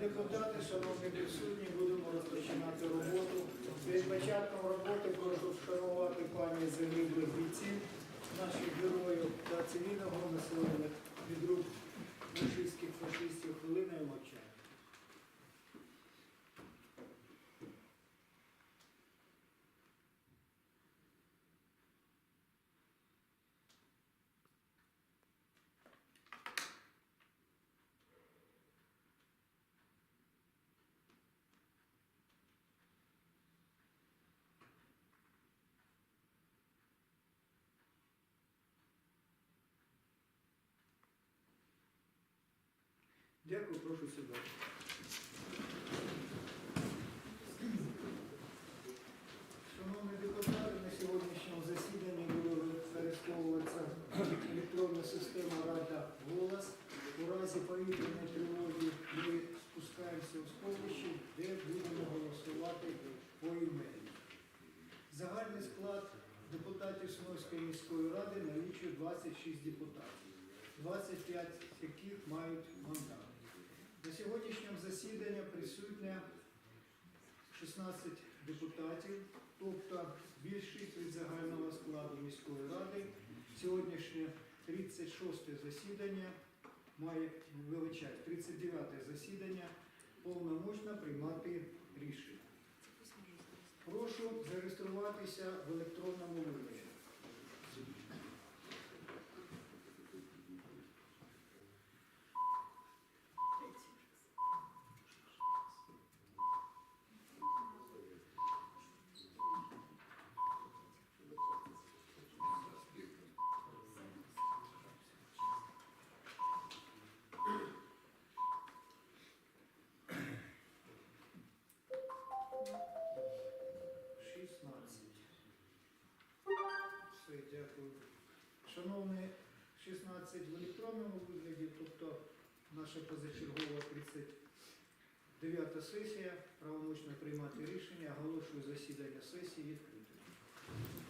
депутати, шановні присутні, будемо розпочинати роботу. Перед початком роботи прошу вшанувати пані загиблих бійців, наших героїв та цивільного населення від рук нашистських фашистів хвилиною мовчання. Дякую, прошу сюди. Шановні депутати, на сьогоднішньому засіданні буде використовуватися електронна система Рада голос. У разі повітряної тривоги ми спускаємося в сховище, де будемо голосувати по імені. Загальний склад депутатів Смольської міської ради налічує 26 депутатів, 25 яких мають мандат. На сьогоднішньому засіданні присутня 16 депутатів, тобто більшість від загального складу міської ради. Сьогоднішнє 36 засідання має вилучати 39 засідання повномочно приймати рішення. Прошу зареєструватися в електронному вигляді. Дякую. Шановні 16 в електронному вигляді, тобто наша позачергова 39 сесія, правомочно приймати рішення, оголошую засідання сесії відкритим.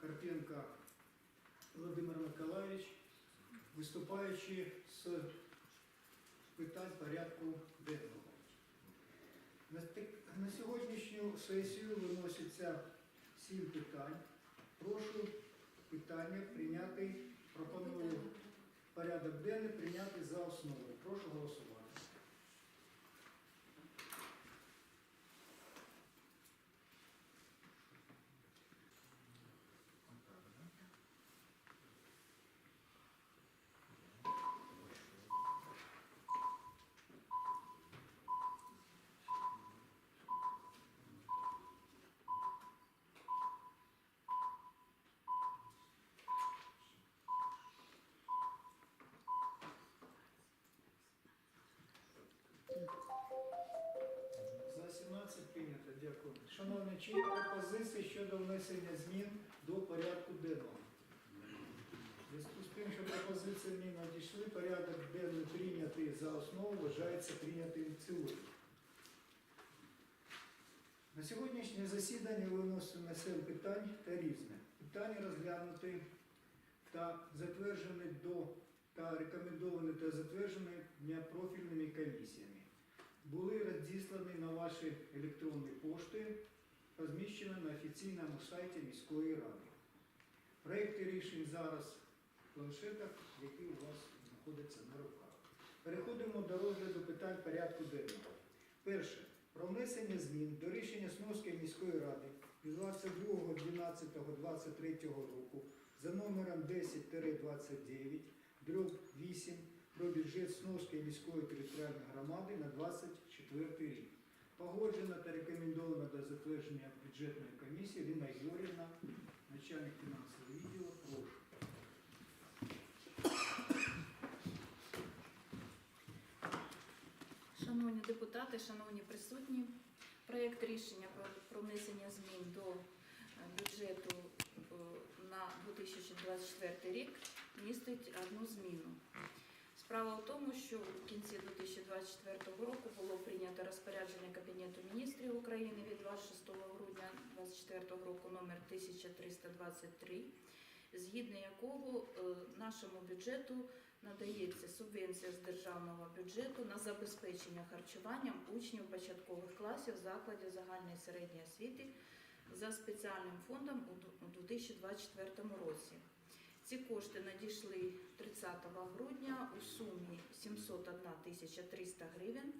Карпенко Володимир Миколаївич, виступаючи з питань порядку денного. На сьогоднішню сесію виноситься сім питань. Прошу питання прийняти, пропоную порядок денний прийняти за основу. Прошу голосувати. За 17 прийнято, дякую. Шановні, чи є пропозиції щодо внесення змін до порядку денного? Зв'язку з тим, що пропозиції не надійшли, порядок денний прийнятий за основу, вважається прийнятим в. На сьогоднішнє засідання виносимо 7 питань та різне. Питання розглянути та затверджені до та рекомендовані та затверджені дня профільними комісіями були розіслані на ваші електронні пошти, розміщені на офіційному сайті міської ради. Проекти рішень зараз в планшетах, які у вас знаходяться на руках. Переходимо до розгляду питань порядку денного. Перше. Про внесення змін до рішення Сновської міської ради від 22.12.23 року за номером 10-29 дроб 8 про бюджет Сновської міської територіальної громади на 24 рік. Погоджено та рекомендовано до затвердження бюджетної комісії Ліна Юрівна, начальник фінансового відділу. Прошу. Шановні депутати, шановні присутні, проєкт рішення про внесення змін до е, бюджету е, на 2024 рік містить одну зміну. Справа в тому, що в кінці 2024 року було прийнято розпорядження Кабінету міністрів України від 26 грудня 2024 року номер 1323, згідно якого е, нашому бюджету надається субвенція з державного бюджету на забезпечення харчуванням учнів початкових класів закладів загальної середньої освіти за спеціальним фондом у ду- у 2024 році. Ці кошти надійшли 30 грудня у сумі 701 тисяча 300 гривень.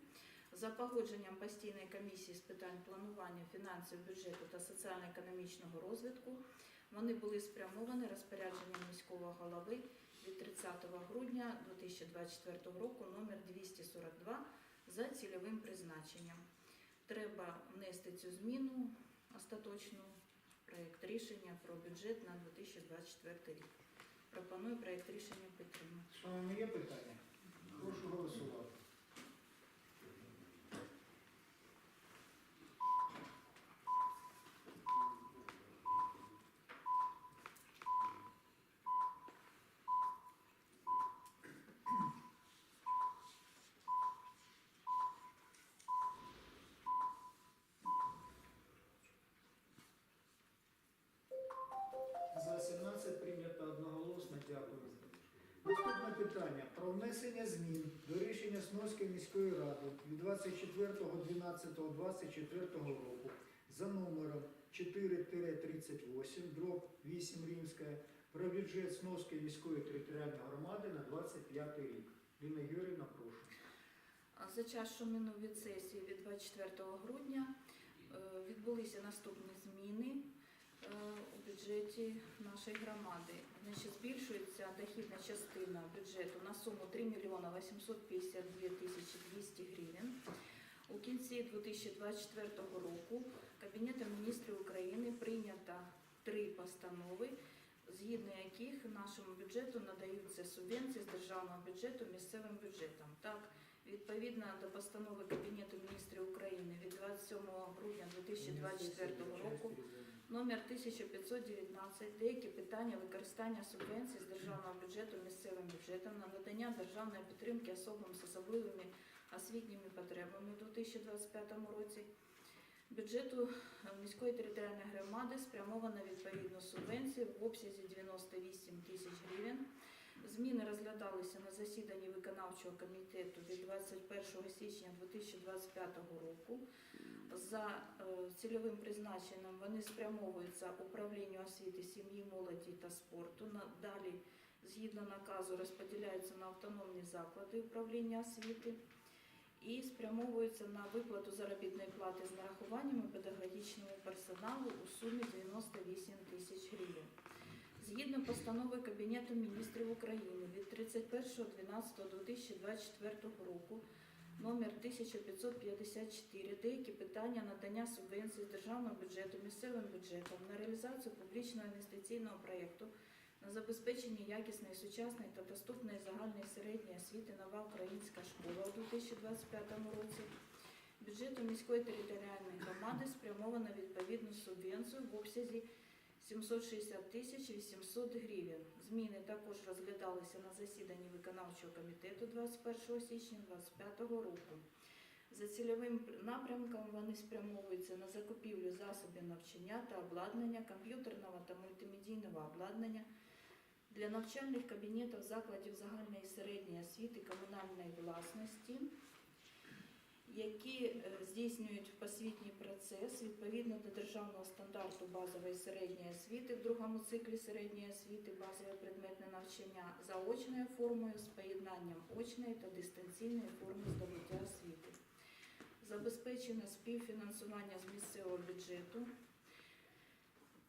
За погодженням постійної комісії з питань планування фінансів, бюджету та соціально-економічного розвитку вони були спрямовані розпорядженням міського голови від 30 грудня 2024 року номер 242 за цільовим призначенням. Треба внести цю зміну остаточну проєкт рішення про бюджет на 2024 рік. Пропоную проєкт рішення підтримати. Шановні, є питання? Прошу голосувати. Питання про внесення змін до рішення Сновської міської ради від 24.12.24 року за номером 4-38 дроб 8 Римська про бюджет Сновської міської територіальної громади на 25 рік. Ліна Юрівна, прошу. За час, що минув від сесії від 24 грудня, е, відбулися наступні зміни у бюджеті нашої громади. Значить, збільшується дохідна частина бюджету на суму 3 мільйона 852 тисячі 200 гривень. У кінці 2024 року Кабінетом міністрів України прийнято три постанови, згідно яких нашому бюджету надаються субвенції з державного бюджету місцевим бюджетам. Так, відповідно до постанови Кабінету міністрів України від 27 грудня 2024 року номер 1519 деякі питання використання субвенцій з державного бюджету місцевим бюджетом на надання державної підтримки особам з особливими освітніми потребами у 2025 році. Бюджету міської територіальної громади спрямовано відповідну субвенцію в обсязі 98 тисяч гривень Зміни розглядалися на засіданні виконавчого комітету від 21 січня 2025 року. За е, цільовим призначенням вони спрямовуються управлінню освіти, сім'ї, молоді та спорту. Надалі, згідно наказу, розподіляються на автономні заклади управління освіти і спрямовуються на виплату заробітної плати з нарахуваннями педагогічному персоналу у сумі 98 тисяч гривень. Згідно постанови Кабінету міністрів України від 31.12.2024 року номер 1554 деякі питання надання субвенцій з державного бюджету місцевим бюджетом на реалізацію публічного інвестиційного проєкту на забезпечення якісної, сучасної та доступної загальної середньої освіти нова українська школа у 2025 році. Бюджету міської територіальної громади спрямовано відповідну субвенцію в обсязі 760 тисяч 800 гривень. Зміни також розглядалися на засіданні виконавчого комітету 21 січня 2025 року. За цільовим напрямком вони спрямовуються на закупівлю засобів навчання та обладнання, комп'ютерного та мультимедійного обладнання для навчальних кабінетів закладів загальної середньої освіти комунальної власності, які е, здійснюють освітній процес відповідно до державного стандарту базової середньої освіти в другому циклі середньої освіти базове предметне навчання за очною формою з поєднанням очної та дистанційної форми здобуття освіти. Забезпечено співфінансування з місцевого бюджету.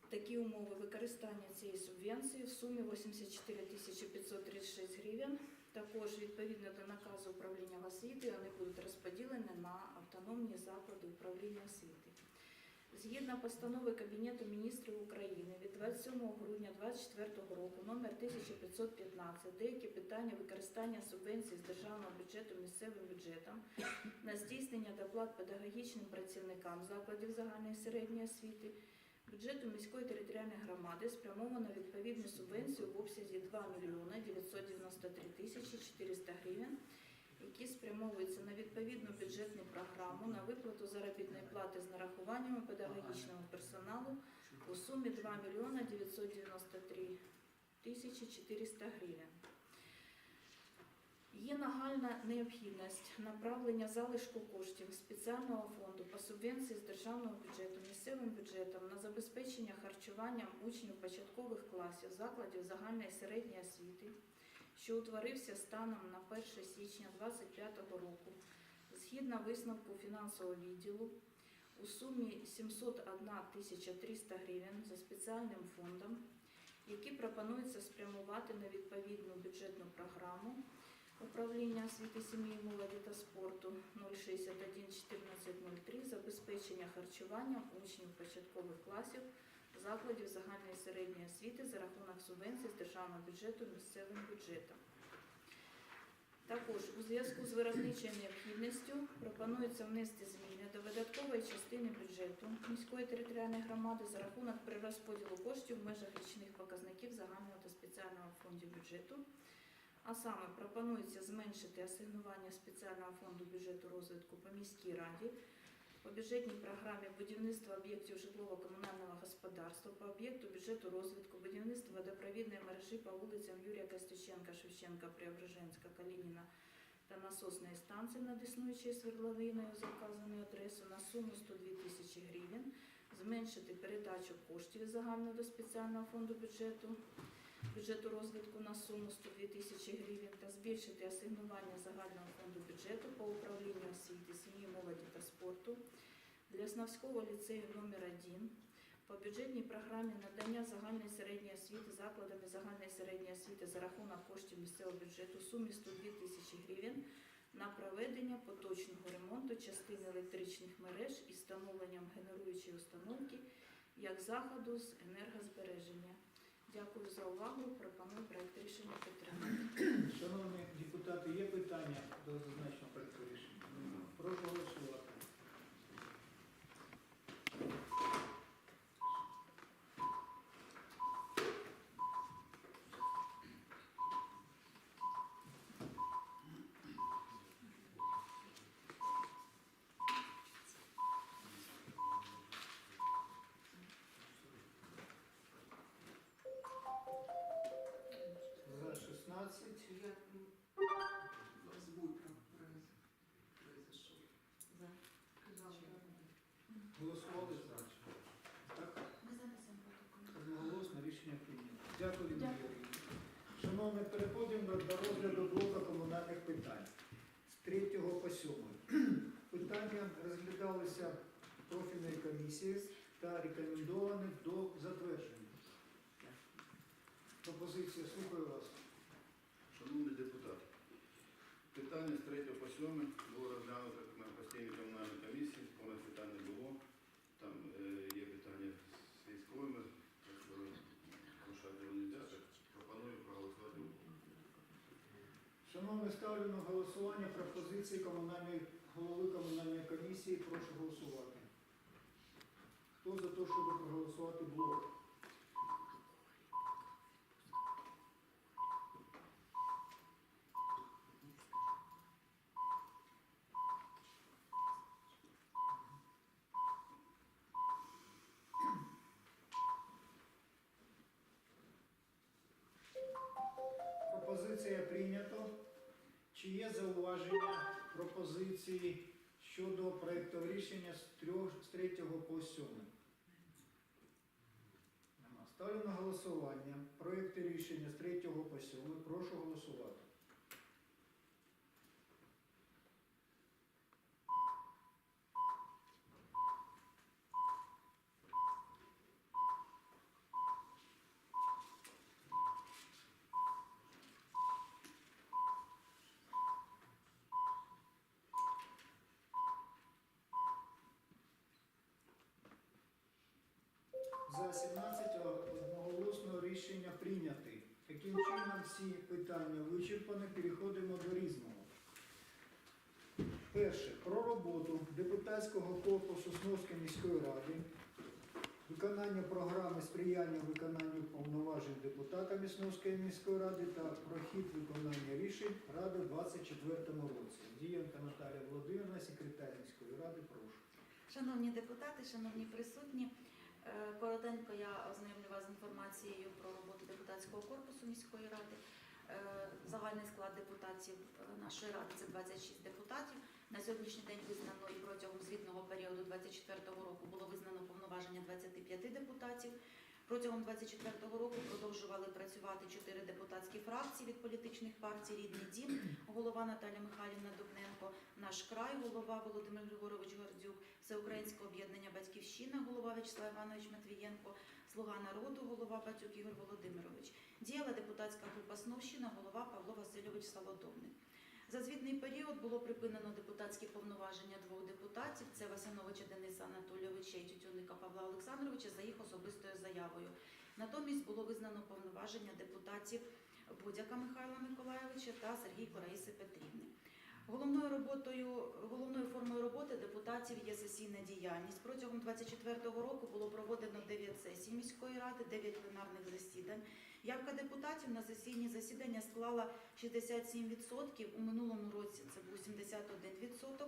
Такі умови використання цієї субвенції в сумі 84 тисячі 536 гривень. Також відповідно до наказу управління освіти вони будуть розподілені на автономні заклади управління освіти. Згідно постанови Кабінету міністрів України від 27 грудня 2024 року номер 1515 деякі питання використання субвенцій з державного бюджету місцевим бюджетом на здійснення доплат педагогічним працівникам закладів загальної середньої освіти бюджету міської територіальної громади спрямовано відповідну субвенцію в обсязі 2 мільйони 993 тисячі 400 гривень, які спрямовуються на відповідну бюджетну програму на виплату заробітної плати з нарахуваннями педагогічного персоналу у сумі 2 мільйони 993 тисячі 400 гривень. Є нагальна необхідність направлення залишку коштів спеціального фонду по субвенції з державного бюджету місцевим бюджетом на забезпечення харчуванням учнів початкових класів закладів загальної середньої освіти, що утворився станом на 1 січня 2025 року, згідно висновку фінансового відділу у сумі 701 тисяча 300 гривень за спеціальним фондом, які пропонується спрямувати на відповідну бюджетну програму управління освіти сім'ї, молоді та спорту 061 1403 забезпечення харчуванням учнів початкових класів закладів загальної середньої освіти за рахунок субвенцій з державного бюджету місцевим бюджетом. Також у зв'язку з виробничою необхідністю пропонується внести зміни до видаткової частини бюджету міської територіальної громади за рахунок перерозподілу коштів в межах річних показників загального та спеціального фондів бюджету. А саме пропонується зменшити асигнування спеціального фонду бюджету розвитку по міській раді по бюджетній програмі будівництва об'єктів житлово-комунального господарства по об'єкту бюджету розвитку будівництва водопровідної мережі по вулицям Юрія Костюченка, Шевченка, Преображенська, Калініна та насосної станції над існуючою свердловиною за вказану адресу на суму 102 тисячі гривень, зменшити передачу коштів із загального до спеціального фонду бюджету бюджету розвитку на суму 102 тисячі гривень та збільшити асигнування загального фонду бюджету по управлінню освіти, сім'ї, молоді та спорту для Основського ліцею номер 1 по бюджетній програмі надання загальної середньої освіти закладами загальної середньої освіти за рахунок коштів місцевого бюджету сумі 102 тисячі гривень на проведення поточного ремонту частини електричних мереж із встановленням генеруючої установки як заходу з енергозбереження. Дякую за увагу. Пропоную проект рішення підтримати. Шановні депутати, є питання до зазначеного проекту рішення? Прошу голосувати. Переходимо до розгляду блоку комунальних питань з 3 по 7. Питання розглядалися профільної комісії та рекомендовані до затвердження. Пропозиція, слухаю вас. Шановні депутати, питання з 3 по 7 було розглянуто на постійній комунальній комісії, повне питань не було. Там е, є питання з військовими, так що порушати його не можна, так пропоную проголосувати. Шановні, ставлю на голосування пропозиції комунальної голови комунальної комісії. Прошу голосувати. Хто за те, щоб проголосувати блок? Пропозиція прийнято. Чи є зауваження пропозиції щодо проєкту рішення з 3, з 3 по 7? Нема. Ставлю на голосування проєкти рішення з 3 по 7. Прошу голосувати. За 17 одноголосно рішення прийняти. Таким чином всі питання вичерпані. Переходимо до різного. Перше. Про роботу депутатського корпусу Сновської міської ради, виконання програми сприяння виконанню повноважень депутатами Сновської міської ради та прохід виконання рішень Ради в 2024 році. Діянка Наталія Володимирівна, секретар міської ради, прошу. Шановні депутати, шановні присутні, коротенько я ознайомлю вас з інформацією про роботу депутатського корпусу міської ради. Е, Загальний склад депутатів е, нашої ради це 26 депутатів. На сьогоднішній день визнано і протягом звітного періоду 2024 року було визнано повноваження 25 депутатів. Протягом 2024 року продовжували працювати чотири депутатські фракції від політичних партій Рідний дім, голова Наталя Михайлівна Дубненко, наш край, голова Володимир Григорович Гордюк, Всеукраїнське об'єднання Батьківщина, голова Вячеслав Іванович Матвієнко, Слуга народу, голова Батюк Ігор Володимирович. Діяла депутатська група Сновщина, голова Павло Васильович Солодовник. За звітний період було припинено депутатські повноваження двох депутатів: це Васяновича Дениса Анатолійовича і Тютюнника Павла Олександровича за їх особистою заявою. Натомість було визнано повноваження депутатів Будяка Михайла Миколайовича та Сергійко Раїси Петрівни. Головною роботою, головною формою роботи депутатів є сесійна діяльність. Протягом 2024 року було проводено 9 сесій міської ради, 9 пленарних засідань. Явка депутатів на сесійні засідання склала 67%, у минулому році це був 71%.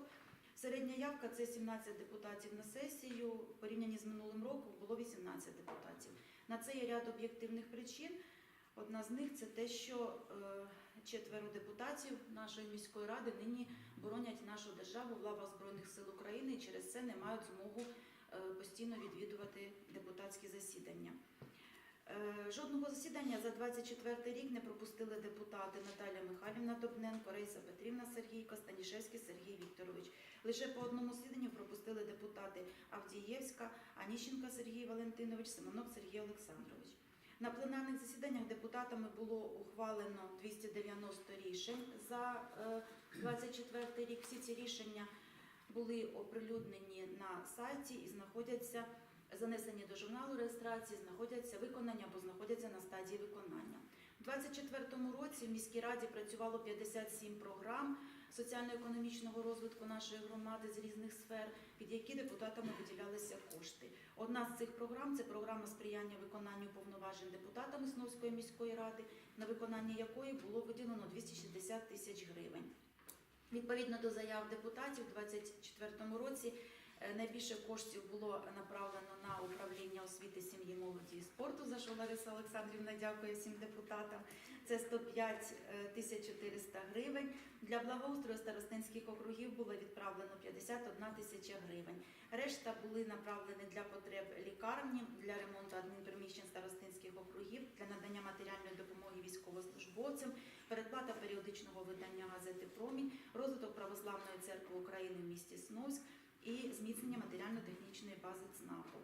Середня явка це 17 депутатів на сесію. В порівнянні з минулим роком було 18 депутатів. На це є ряд об'єктивних причин. Одна з них це те, що е, четверо депутатів нашої міської ради нині боронять нашу державу в лавах Збройних сил України і через це не мають змогу е, постійно відвідувати депутатські засідання. Е, Жодного засідання за 24 рік не пропустили депутати Наталя Михайлівна Добненко, Рейса Петрівна Сергійко, Станішевський Сергій Вікторович. Лише по одному засіданню пропустили депутати Авдієвська, Аніщенка Сергій Валентинович, Симонов Сергій Олександрович. На пленарних засіданнях депутатами було ухвалено 290 рішень за е, 24 рік. Всі ці рішення були оприлюднені на сайті і знаходяться занесені до журналу реєстрації, знаходяться виконані або знаходяться на стадії виконання. У 2024 році в міській раді працювало 57 програм соціально-економічного розвитку нашої громади з різних сфер, під які депутатами виділялися кошти. Одна з цих програм це програма сприяння виконанню повноважень депутатами Сновської міської ради, на виконання якої було виділено 260 тисяч гривень. Відповідно до заяв депутатів, у 2024 році Найбільше коштів було направлено на управління освіти, сім'ї, молоді і спорту, за що Лариса Олександрівна дякує всім депутатам. Це 105 е, тисяч 400 гривень. Для благоустрою старостинських округів було відправлено 51 тисяча гривень. Решта були направлені для потреб лікарні, для ремонту адмінприміщень старостинських округів, для надання матеріальної допомоги військовослужбовцям, передплата періодичного видання газети Промінь, розвиток православної церкви України в місті Сновськ і зміцнення матеріально-технічної бази ЦНАПу.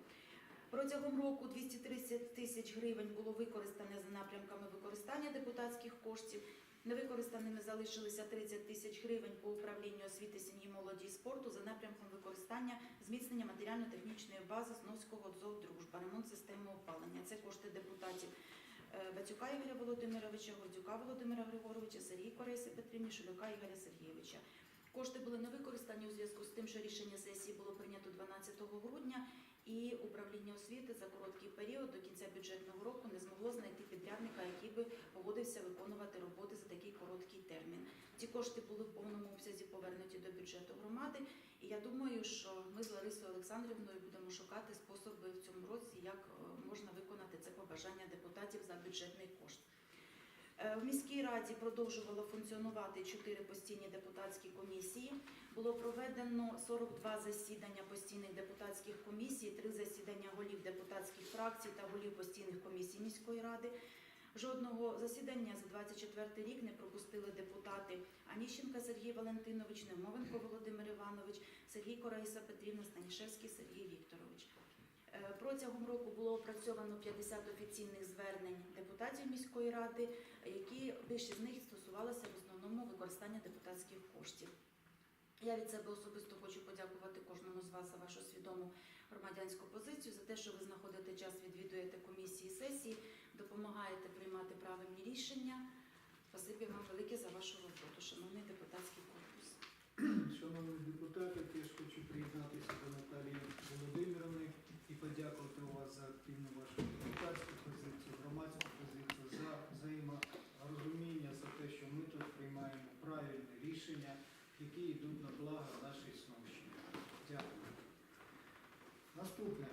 Протягом року 230 тисяч гривень було використане за напрямками використання депутатських коштів. Невикористаними залишилися 30 тисяч гривень по управлінню освіти, сім'ї, молоді і спорту за напрямком використання зміцнення матеріально-технічної бази Сновського ДЗОВ «Дружба», ремонт системи опалення. Це кошти депутатів е, Бацюка Ігоря Володимировича, Гордюка Володимира Григоровича, Сергій Кореси Петрівні, Шулюка Ігоря Сергійовича. Кошти були не використані у зв'язку з тим, що рішення сесії було прийнято 12 грудня, і управління освіти за короткий період до кінця бюджетного року не змогло знайти підрядника, який би погодився виконувати роботи за такий короткий термін. Ці кошти були в повному обсязі повернуті до бюджету громади, і я думаю, що ми з Ларисою Олександрівною будемо шукати способи в цьому році, як е, можна виконати це побажання депутатів за бюджетний кошт. Е, В міській раді продовжувало функціонувати чотири постійні депутатські комісії. Було проведено 42 засідання постійних депутатських комісій, три засідання голів депутатських фракцій та голів постійних комісій міської ради. Жодного засідання за 24 рік не пропустили депутати Аніщенка Сергій Валентинович, Немовенко Володимир Іванович, Сергій Кораїса Петрівна, Станішевський Сергій Вікторович. Е, Протягом року було опрацьовано 50 офіційних звернень депутатів міської ради, які більшість з них стосувалися в основному використання депутатських коштів. Я від себе особисто хочу подякувати кожному з вас за вашу свідому громадянську позицію, за те, що ви знаходите час, відвідуєте комісії сесії, допомагаєте приймати правильні рішення. Спасибі вам велике за вашу роботу, шановний депутатський корпус. Шановні депутати, теж хочу приєднатися до Наталії Володимировни і подякувати вас за активну вашу депутатську позицію, громадську позицію, за взаєморозуміння, за те, що ми тут приймаємо правильні рішення, які йдуть на благо нашої Сновщини. Дякую. Наступне.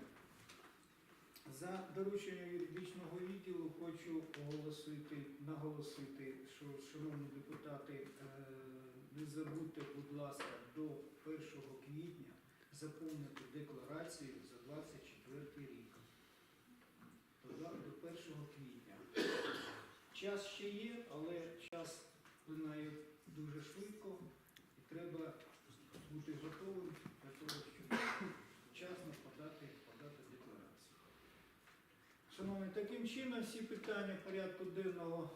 За дорученням юридичного відділу хочу оголосити, наголосити, що, шановні депутати, е, не забудьте, будь ласка, до 1 квітня заповнити декларацію за 24 рік. До До 1 квітня. Час ще є, але час плинає дуже швидко і треба бути готовим для того, щоб вчасно подати, подати декларацію. Шановні, таким чином всі питання порядку денного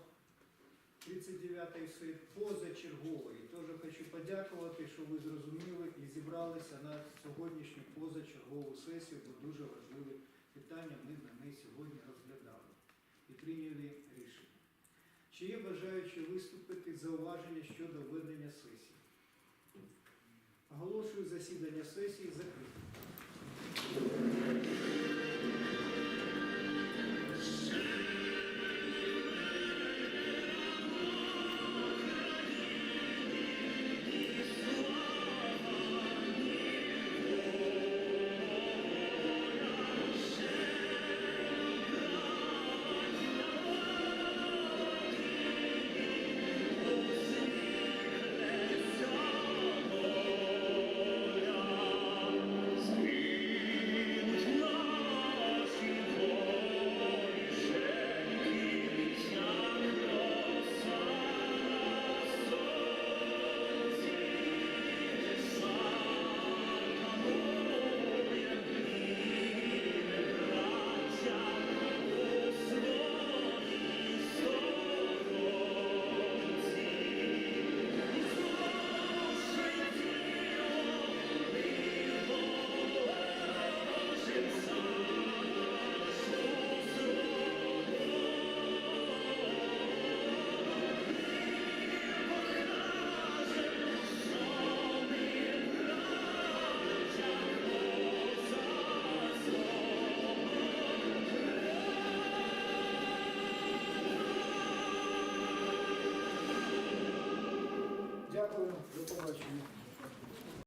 39-ї сесії позачергової. Теж хочу подякувати, що ви зрозуміли і зібралися на сьогоднішню позачергову сесію, бо дуже важливі питання ми на неї сьогодні розглядали і прийняли рішення. Чи є бажаючі виступити зауваження щодо ведення сесії? Оголошую засідання сесії закритим.